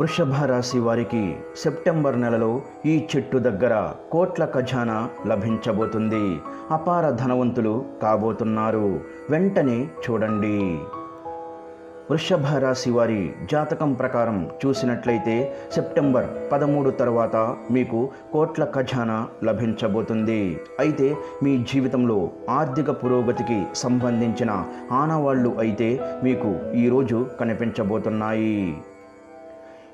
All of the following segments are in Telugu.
వృషభ రాశి వారికి సెప్టెంబర్ నెలలో ఈ చెట్టు దగ్గర కోట్ల ఖజానా లభించబోతుంది. అపార ధనవంతులు కాబోతున్నారు. వెంటనే చూడండి. వృషభ రాశి వారి జాతకం ప్రకారం చూసినట్లయితే సెప్టెంబర్ పదమూడు తర్వాత మీకు కోట్ల ఖజానా లభించబోతుంది. అయితే మీ జీవితంలో ఆర్థిక పురోగతికి సంబంధించిన ఆనవాళ్ళు అయితే మీకు ఈరోజు కనిపించబోతున్నాయి.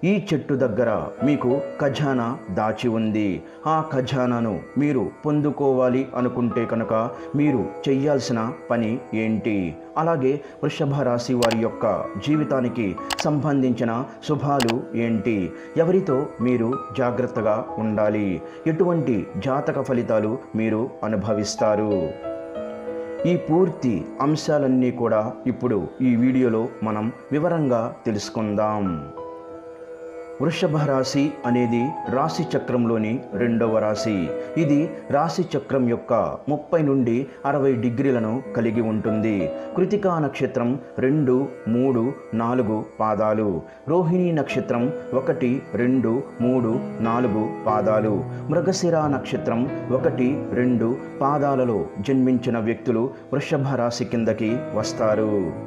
ఈ చెట్టు దగ్గర మీకు ఖజానా దాచి ఉంది. ఆ ఖజానాను మీరు పొందుకోవాలి అనుకుంటే కనుక మీరు చెయ్యాల్సిన పని ఏంటి? అలాగే వృషభ రాశి వారి యొక్క జీవితానికి సంబంధించిన శుభాలు ఏంటి? ఎవరితో మీరు జాగ్రత్తగా ఉండాలి? ఎటువంటి జాతక ఫలితాలు మీరు అనుభవిస్తారు? ఈ పూర్తి అంశాలన్నీ కూడా ఇప్పుడు ఈ వీడియోలో మనం వివరంగా తెలుసుకుందాం. వృషభ రాశి అనేది రాశి చక్రంలోని రెండవ రాశి. ఇది రాశి చక్రం యొక్క ముప్పై నుండి అరవై డిగ్రీలను కలిగి ఉంటుంది. కృతికా నక్షత్రం రెండు మూడు నాలుగు పాదాలు. రోహిణి నక్షత్రం ఒకటి రెండు మూడు నాలుగు పాదాలు. మృగశిర నక్షత్రం ఒకటి రెండు పాదాలలో జన్మించిన వ్యక్తులు వృషభ రాశి కిందకి వస్తారు.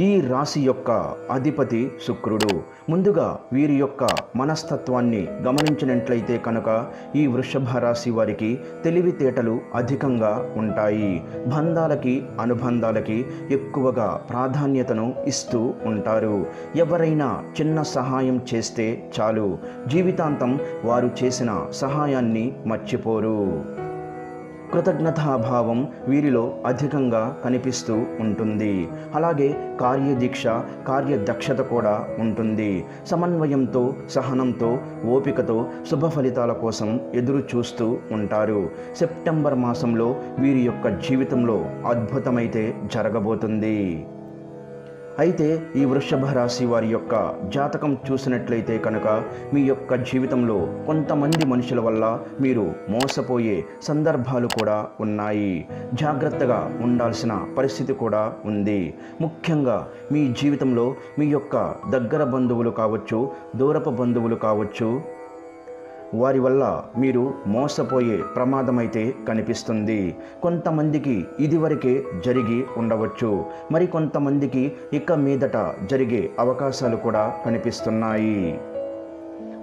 ఈ రాశి యొక్క అధిపతి శుక్రుడు. ముందుగా వీరి యొక్క మనస్తత్వాన్ని గమనించినట్లయితే కనుక ఈ వృషభ రాశి వారికి తెలివితేటలు అధికంగా ఉంటాయి. బంధాలకి అనుబంధాలకి ఎక్కువగా ప్రాధాన్యతను ఇస్తూ ఉంటారు. ఎవరైనా చిన్న సహాయం చేస్తే చాలు. జీవితాంతం వారు చేసిన సహాయాన్ని మర్చిపోరు. కృతజ్ఞతాభావం వీరిలో అధికంగా కనిపిస్తూ ఉంటుంది. అలాగే కార్యదీక్ష కార్యదక్షత కూడా ఉంటుంది. సమన్వయంతో సహనంతో ఓపికతో శుభ ఫలితాల కోసం ఎదురు చూస్తూ ఉంటారు. సెప్టెంబర్ మాసంలో వీరి యొక్క జీవితంలో అద్భుతమైతే జరగబోతుంది. అయితే ఈ వృషభ రాశి వారి యొక్క జాతకం చూసినట్లయితే కనుక మీ యొక్క జీవితంలో కొంతమంది మనుషుల వల్ల మీరు మోసపోయే సందర్భాలు కూడా ఉన్నాయి. జాగ్రత్తగా ఉండాల్సిన పరిస్థితి కూడా ఉంది. ముఖ్యంగా మీ జీవితంలో మీ యొక్క దగ్గర బంధువులు కావచ్చు దూరపు బంధువులు కావచ్చు వారి వల్ల మీరు మోసపోయే ప్రమాదమైతే కనిపిస్తుంది. కొంతమందికి ఇదివరకే జరిగి ఉండవచ్చు. మరి కొంతమందికి ఇక మీదట జరిగే అవకాశాలు కూడా కనిపిస్తున్నాయి.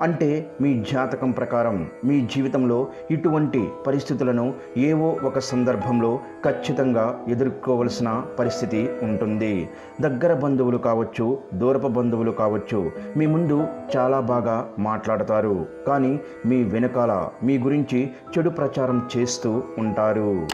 అంటే మీ జాతకం ప్రకారం మీ జీవితంలో ఇటువంటి పరిస్థితులను ఏవో ఒక సందర్భంలో ఖచ్చితంగా ఎదుర్కోవలసిన పరిస్థితి ఉంటుంది. దగ్గర బంధువులు కావచ్చు దూరపు బంధువులు కావచ్చు మీ ముందు చాలా బాగా మాట్లాడతారు. కానీ మీ వెనకాల మీ గురించి చెడు ప్రచారం చేస్తూ ఉంటారు.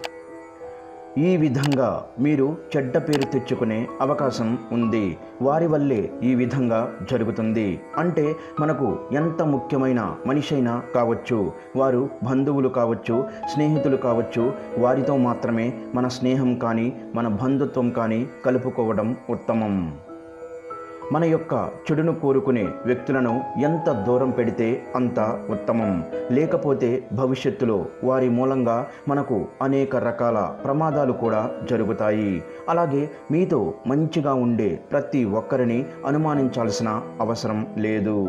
ఈ విధంగా మీరు చెడ్డ పేరు తెచ్చుకునే అవకాశం ఉంది. వారి వల్లే ఈ విధంగా జరుగుతుంది. అంటే మనకు ఎంత ముఖ్యమైన మనిషైనా కావచ్చు వారు బంధువులు కావచ్చు స్నేహితులు కావచ్చు వారితో మాత్రమే మన స్నేహం కానీ మన బంధుత్వం కానీ కలుపుకోవడం ఉత్తమం. మన యొక్క చెడును కోరుకునే వ్యక్తులను ఎంత దూరం పెడితే అంత ఉత్తమం. లేకపోతే భవిష్యత్తులో వారి మూలంగా మనకు అనేక రకాల ప్రమాదాలు కూడా జరుగుతాయి. అలాగే మీతో మంచిగా ఉండే ప్రతి ఒక్కరిని అనుమానించాల్సిన అవసరం లేదు.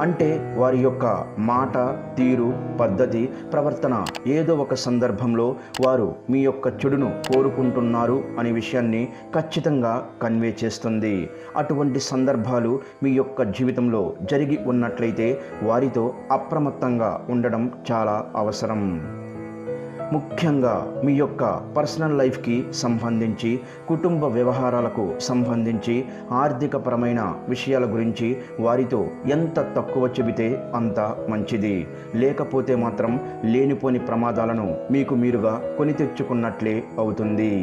అంటే వారి యొక్క మాట తీరు పద్ధతి ప్రవర్తన ఏదో ఒక సందర్భంలో వారు మీ యొక్క చెడును కోరుకుంటున్నారు అనే విషయాన్ని ఖచ్చితంగా కన్వే చేస్తుంది. అటువంటి సందర్భాలు మీ యొక్క జీవితంలో జరిగి ఉన్నట్లయితే వారితో అప్రమత్తంగా ఉండడం చాలా అవసరం. ముఖ్యంగా మీ యొక్క పర్సనల్ లైఫ్కి సంబంధించి కుటుంబ వ్యవహారాలకు సంబంధించి ఆర్థికపరమైన విషయాల గురించి వారితో ఎంత తక్కువ చెబితే అంత మంచిది. లేకపోతే మాత్రం లేనిపోని ప్రమాదాలను మీకు మీరుగా కొని తెచ్చుకున్నట్లే అవుతుంది.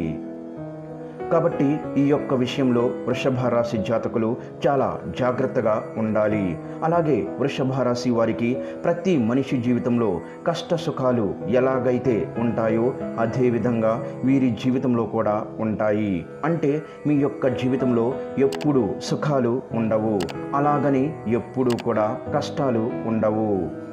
కాబట్టి ఈ యొక్క విషయంలో వృషభ రాశి జాతకులు చాలా జాగ్రత్తగా ఉండాలి. అలాగే వృషభ రాశి వారికి ప్రతి మనిషి జీవితంలో కష్ట సుఖాలు ఎలాగైతే ఉంటాయో అదేవిధంగా వీరి జీవితంలో కూడా ఉంటాయి. అంటే మీ యొక్క జీవితంలో ఎప్పుడు సుఖాలు ఉండవు. అలాగని ఎప్పుడూ కూడా కష్టాలు ఉండవు.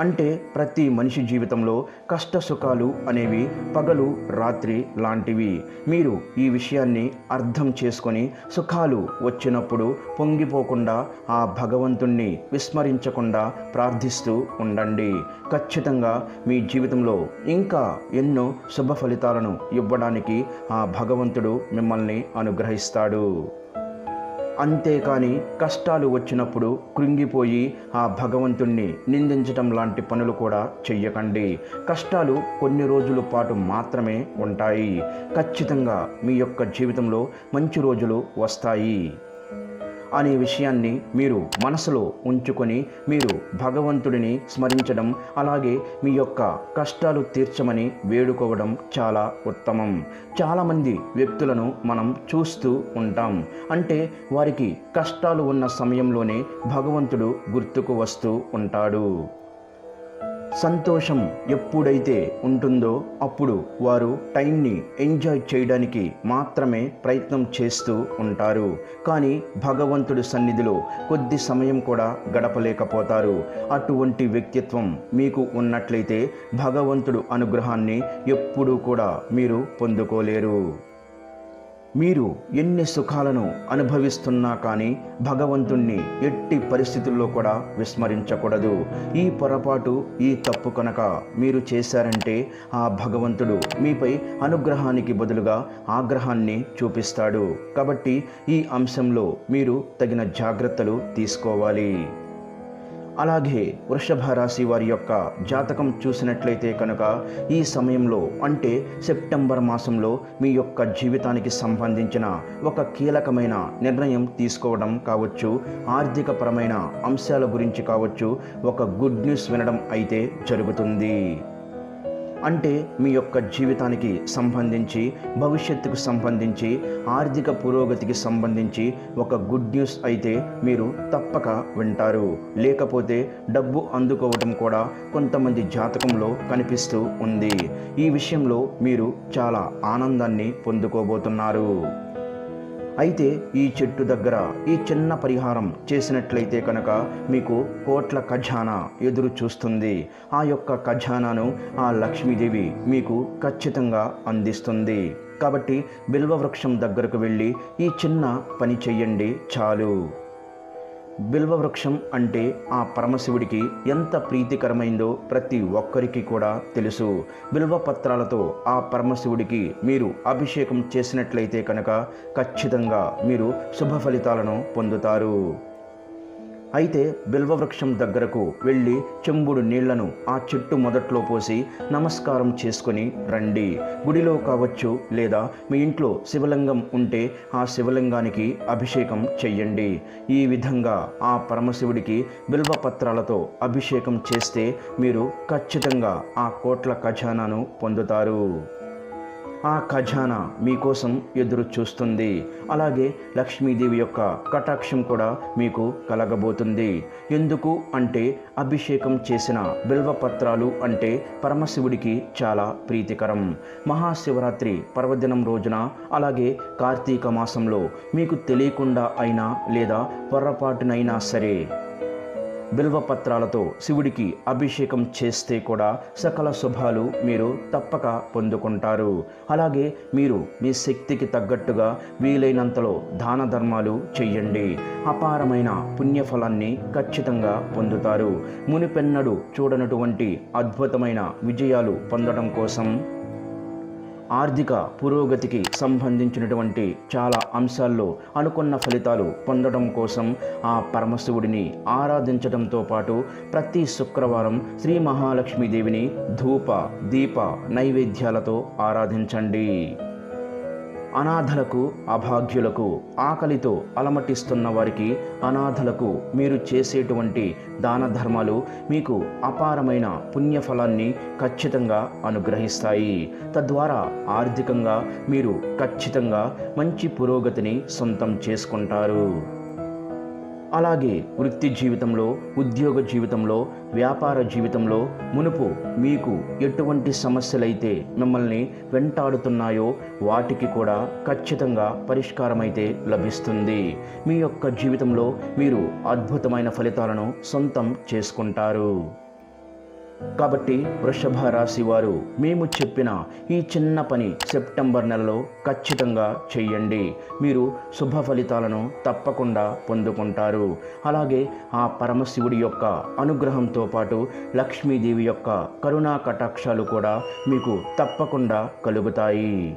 అంటే ప్రతి మనిషి జీవితంలో కష్ట సుఖాలు అనేవి పగలు రాత్రి లాంటివి. మీరు ఈ విషయాన్ని అర్థం చేసుకొని సుఖాలు వచ్చినప్పుడు పొంగిపోకుండా ఆ భగవంతుణ్ణి విస్మరించకుండా ప్రార్థిస్తూ ఉండండి. ఖచ్చితంగా మీ జీవితంలో ఇంకా ఎన్నో శుభ ఫలితాలను ఇవ్వడానికి ఆ భగవంతుడు మిమ్మల్ని అనుగ్రహిస్తాడు. అంతేకాని కష్టాలు వచ్చినప్పుడు కృంగిపోయి ఆ భగవంతుణ్ణి నిందించటం లాంటి పనులు కూడా చెయ్యకండి. కష్టాలు కొన్ని రోజుల పాటు మాత్రమే ఉంటాయి. ఖచ్చితంగా మీ యొక్క జీవితంలో మంచి రోజులు వస్తాయి. అనే విషయాన్ని మీరు మనసులో ఉంచుకొని మీరు భగవంతుడిని స్మరించడం అలాగే మీ యొక్క కష్టాలు తీర్చమని వేడుకోవడం చాలా ఉత్తమం. చాలామంది వ్యక్తులను మనం చూస్తూ ఉంటాం. అంటే వారికి కష్టాలు ఉన్న సమయంలోనే భగవంతుడు గుర్తుకు వస్తూ ఉంటాడు. సంతోషం ఎప్పుడైతే ఉంటుందో అప్పుడు వారు టైంని ఎంజాయ్ చేయడానికి మాత్రమే ప్రయత్నం చేస్తూ ఉంటారు. కానీ భగవంతుడి సన్నిధిలో కొద్ది సమయం కూడా గడపలేకపోతారు. అటువంటి వ్యక్తిత్వం మీకు ఉన్నట్లయితే భగవంతుడు అనుగ్రహాన్ని ఎప్పుడూ కూడా మీరు పొందుకోలేరు. మీరు ఎన్ని సుఖాలను అనుభవిస్తున్నా కానీ భగవంతుణ్ణి ఎట్టి పరిస్థితుల్లో కూడా విస్మరించకూడదు. ఈ పొరపాటు ఈ తప్పు కనుక మీరు చేశారంటే ఆ భగవంతుడు మీపై అనుగ్రహానికి బదులుగా ఆగ్రహాన్ని చూపిస్తాడు. కాబట్టి ఈ అంశంలో మీరు తగిన జాగ్రత్తలు తీసుకోవాలి. అలాగే వృషభ రాశి వారి యొక్క జాతకం చూసినట్లయితే కనుక ఈ సమయంలో అంటే సెప్టెంబర్ మాసంలో మీ యొక్క జీవితానికి సంబంధించిన ఒక కీలకమైన నిర్ణయం తీసుకోవడం కావచ్చు ఆర్థికపరమైన అంశాల గురించి కావచ్చు ఒక గుడ్ న్యూస్ వినడం అయితే జరుగుతుంది. అంటే మీ యొక్క జీవితానికి సంబంధించి భవిష్యత్తుకు సంబంధించి ఆర్థిక పురోగతికి సంబంధించి ఒక గుడ్ న్యూస్ అయితే మీరు తప్పక వింటారు. లేకపోతే డబ్బు అందుకోవటం కూడా కొంతమంది జాతకంలో కనిపిస్తూ ఉంది. ఈ విషయంలో మీరు చాలా ఆనందాన్ని పొందుకోబోతున్నారు. అయితే ఈ చెట్టు దగ్గర ఈ చిన్న పరిహారం చేసినట్లయితే కనుక మీకు కోట్ల ఖజానా ఎదురు చూస్తుంది. ఆ యొక్క ఖజానాను ఆ లక్ష్మీదేవి మీకు ఖచ్చితంగా అందిస్తుంది. కాబట్టి బిల్వ వృక్షం దగ్గరకు వెళ్ళి ఈ చిన్న పని చెయ్యండి చాలు. బిల్వవృక్షం అంటే ఆ పరమశివుడికి ఎంత ప్రీతికరమైందో ప్రతి ఒక్కరికి కూడా తెలుసు. బిల్వ పత్రాలతో ఆ పరమశివుడికి మీరు అభిషేకం చేసినట్లయితే కనుక ఖచ్చితంగా మీరు శుభ ఫలితాలను పొందుతారు. అయితే బిల్వవృక్షం దగ్గరకు వెళ్ళి చెంబుడు నీళ్ళను ఆ చెట్టు మొదట్లో పోసి నమస్కారం చేసుకొని రండి. గుడిలో కావచ్చు లేదా మీ ఇంట్లో శివలింగం ఉంటే ఆ శివలింగానికి అభిషేకం చెయ్యండి. ఈ విధంగా ఆ పరమశివుడికి బిల్వ పత్రాలతో అభిషేకం చేస్తే మీరు ఖచ్చితంగా ఆ కోట్ల ఖజానాను పొందుతారు. ఆ ఖజానా మీకోసం ఎదురు చూస్తుంది. అలాగే లక్ష్మీదేవి యొక్క కటాక్షం కూడా మీకు కలగబోతుంది. ఎందుకు అంటే అభిషేకం చేసిన బిల్వపత్రాలు అంటే పరమశివుడికి చాలా ప్రీతికరం. మహాశివరాత్రి పర్వదినం రోజున అలాగే కార్తీక మాసంలో మీకు తెలియకుండా అయినా లేదా పొరపాటునైనా సరే బిల్వపత్రాలతో శివుడికి అభిషేకం చేస్తే కూడా సకల శుభాలు మీరు తప్పక పొందుకుంటారు. అలాగే మీరు మీ శక్తికి తగ్గట్టుగా వీలైనంతలో దాన ధర్మాలు చెయ్యండి. అపారమైన పుణ్యఫలాన్ని ఖచ్చితంగా పొందుతారు. మునిపెన్నడు చూడనటువంటి అద్భుతమైన విజయాలు పొందడం కోసం ఆర్థిక పురోగతికి సంబంధించినటువంటి చాలా అంశాల్లో అనుకున్న ఫలితాలు పొందడం కోసం ఆ పరమశివుడిని ఆరాధించడంతో పాటు ప్రతి శుక్రవారం శ్రీ మహాలక్ష్మీదేవిని ధూప దీప నైవేద్యాలతో ఆరాధించండి. అనాథలకు అభాగ్యులకు ఆకలితో అలమటిస్తున్న వారికి అనాథలకు మీరు చేసేటువంటి దాన ధర్మాలు మీకు అపారమైన పుణ్యఫలాన్ని ఖచ్చితంగా అనుగ్రహిస్తాయి. తద్వారా ఆర్థికంగా మీరు ఖచ్చితంగా మంచి పురోగతిని సొంతం చేసుకుంటారు. అలాగే వృత్తి జీవితంలో ఉద్యోగ జీవితంలో వ్యాపార జీవితంలో మునుపు మీకు ఎటువంటి సమస్యలైతే మిమ్మల్ని వెంటాడుతున్నాయో వాటికి కూడా ఖచ్చితంగా పరిష్కారమైతే లభిస్తుంది. మీ యొక్క జీవితంలో మీరు అద్భుతమైన ఫలితాలను సొంతం చేసుకుంటారు. కాబట్టి వృషభ రాశి వారు మేము చెప్పిన ఈ చిన్న పని సెప్టెంబర్ నెలలో ఖచ్చితంగా చెయ్యండి. మీరు శుభ ఫలితాలను తప్పకుండా పొందుకుంటారు. అలాగే ఆ పరమశివుడి యొక్క అనుగ్రహంతో పాటు లక్ష్మీదేవి యొక్క కరుణా కటాక్షాలు కూడా మీకు తప్పకుండా కలుగుతాయి.